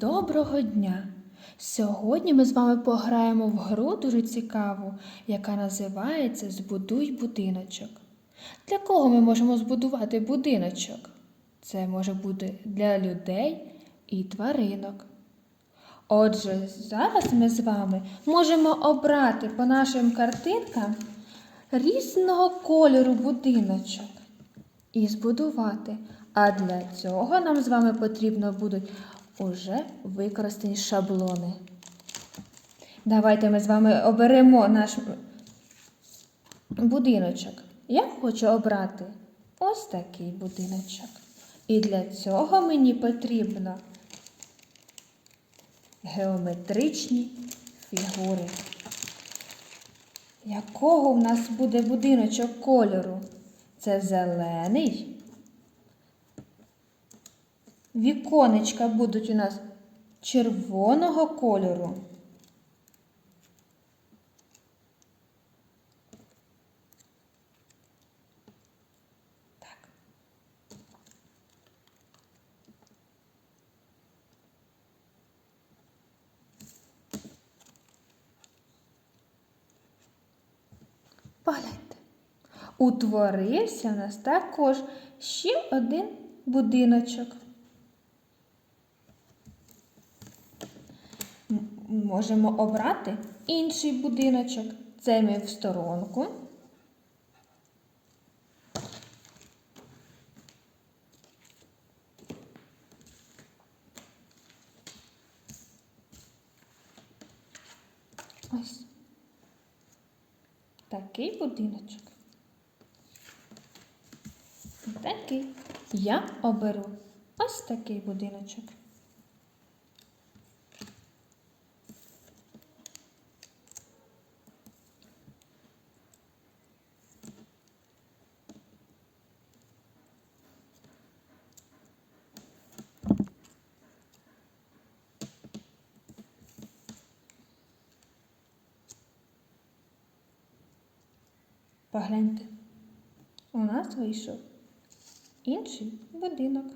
Доброго дня! Сьогодні ми з вами пограємо в гру дуже цікаву, яка називається Збудуй будиночок. Для кого ми можемо збудувати будиночок? Це може бути для людей і тваринок. Отже, зараз ми з вами можемо обрати по нашим картинкам різного кольору будиночок і збудувати. А для цього нам з вами потрібно будуть уже використані шаблони. Давайте ми з вами оберемо наш будиночок. Я хочу обрати ось такий будиночок. І для цього мені потрібно геометричні фігури. Якого у нас буде будиночок кольору? Це зелений. Віконечка будуть у нас червоного кольору. Так. Погляньте. Утворився у нас також ще один будиночок. Можемо обрати інший будиночок. Це ми в сторонку. Ось такий будиночок. Такий. Я оберу ось такий будиночок. Погляньте, у нас вийшов інший будинок.